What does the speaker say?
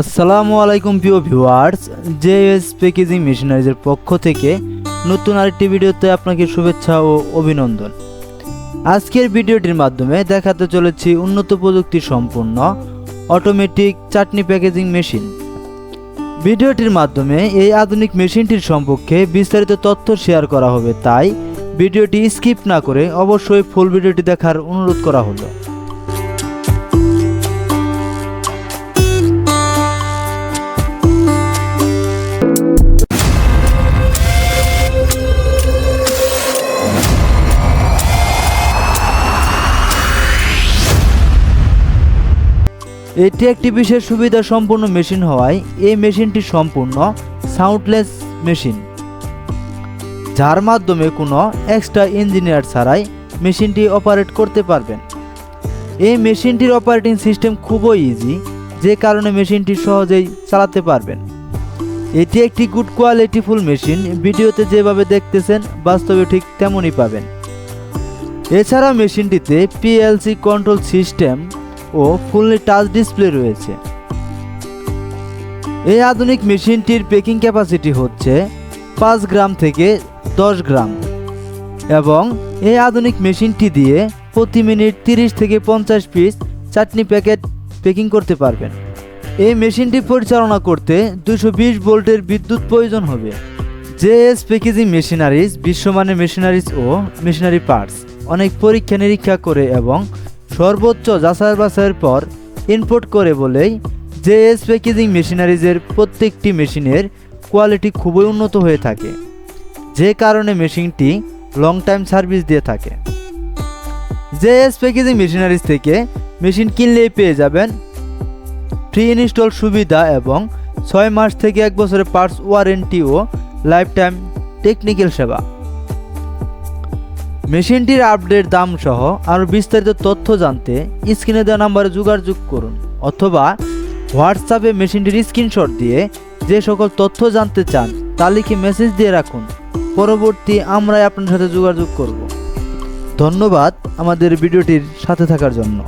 আসসালামু আলাইকুম প্রিয় ভিউয়ার্স, জেএস প্যাকেজিং মেশিনারিজের পক্ষ থেকে নতুন আরেকটি ভিডিওতে আপনাকে শুভেচ্ছা ও অভিনন্দন। আজকের ভিডিওটির মাধ্যমে দেখাতে চলেছি উন্নত প্রযুক্তি সম্পন্ন অটোমেটিক চাটনি প্যাকেজিং মেশিন ভিডিওটির মাধ্যমে এই আধুনিক মেশিনটির সম্পর্কে বিস্তারিত তথ্য শেয়ার করা হবে, তাই ভিডিওটি স্কিপ না করে অবশ্যই ফুল ভিডিওটি দেখার অনুরোধ করা হলো। এটি একটি বিশেষ সুবিধা সম্পূর্ণ মেশিন হওয়ায় এই মেশিনটি সম্পূর্ণ সাউন্ডলেস মেশিন, যার মাধ্যমে কোনো এক্সট্রা ইঞ্জিনিয়ার ছাড়াই মেশিনটি অপারেট করতে পারবেন। এই মেশিনটির অপারেটিং সিস্টেম খুবই ইজি যে কারণে মেশিনটি সহজেই চালাতে পারবেন। এটি একটি গুড কোয়ালিটিফুল মেশিন ভিডিওতে যেভাবে দেখতেছেন, বাস্তবে ঠিক তেমনই পাবেন। এছাড়া মেশিনটিতে পিএলসি কন্ট্রোল সিস্টেম ও ফুললি টাচ ডিসপ্লে রয়েছে। এই আধুনিক মেশিনটির পেকিং ক্যাপাসিটি হচ্ছে পাঁচ গ্রাম থেকে দশ গ্রাম এবং এই আধুনিক মেশিনটি দিয়ে প্রতি মিনিট তিরিশ থেকে পঞ্চাশ পিস চাটনি প্যাকেট পেকিং করতে পারবেন। এই মেশিনটি পরিচালনা করতে দুশো বিশ ভোল্টের বিদ্যুৎ প্রয়োজন হবে। জেএস প্যাকেজিং মেশিনারিজ বিশ্বমানের মেশিনারিজ ও মেশিনারি পার্টস অনেক পরীক্ষা নিরীক্ষা করে এবং সর্বোচ্চ যাচাই বাছাইয়ের পর ইনপুট করে বলেই জেএস প্যাকেজিং মেশিনারিজের প্রত্যেকটি মেশিনের কোয়ালিটি খুবই উন্নত হয়ে থাকে, যে কারণে মেশিনটি লং টাইম সার্ভিস দিয়ে থাকে। জেএস প্যাকেজিং মেশিনারিজ থেকে মেশিন কিনলেই পেয়ে যাবেন ফ্রি ইনস্টল সুবিধা এবং ছয় মাস থেকে এক বছরের পার্টস ওয়ারেন্টি ও লাইফ টাইম টেকনিক্যাল সেবা। মেশিনটির আপডেট দাম সহ আরও বিস্তারিত তথ্য জানতে স্ক্রিনে দেওয়া নাম্বারে যোগাযোগ করুন অথবা হোয়াটসঅ্যাপে মেশিনটির স্ক্রিনশট দিয়ে যে সকল তথ্য জানতে চান, তা লিখে মেসেজ দিয়ে রাখুন। পরবর্তী আমরাই আপনার সাথে যোগাযোগ করব। ধন্যবাদ আমাদের ভিডিওটির সাথে থাকার জন্য।